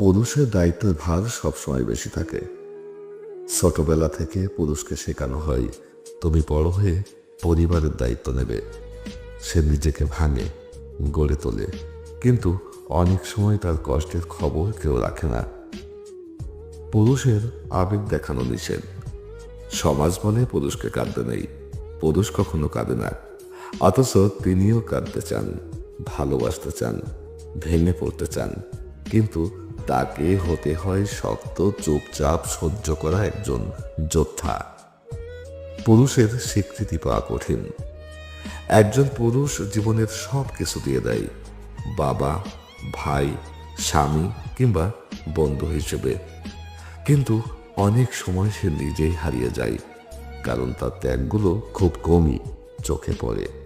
পুরুষের দায়িত্বের ভার সবসময় বেশি থাকে। ছোটবেলা থেকে পুরুষকে শেখানো হয়, তুমি বড় হয়ে পরিবারের দায়িত্ব নেবে। সে নিজেকে ভাঙে, গড়ে তোলে। কিন্তু অনেক সময় তার কষ্টের খবর কেউ রাখে না। পুরুষের আবেগ দেখানো নিষেধ। সমাজ বলে পুরুষকে কাঁদতে নেই, পুরুষ কখনো কাঁদে না। অথচ তিনিও কাঁদতে চান, ভালোবাসতে চান, ভেঙে পড়তে চান। কিন্তু তাকে হতে হয় শক্ত, চুপচাপ সহ্য করা একজন যোদ্ধা। পুরুষের স্বীকৃতি পাওয়া কঠিন। একজন পুরুষ জীবনের সব কিছু দিয়ে দেয়। বাবা, ভাই, স্বামী কিংবা বন্ধু হিসেবে। কিন্তু অনেক সময় সে নিজেই হারিয়ে যায়, কারণ তার ত্যাগগুলো খুব কমই চোখে পড়ে।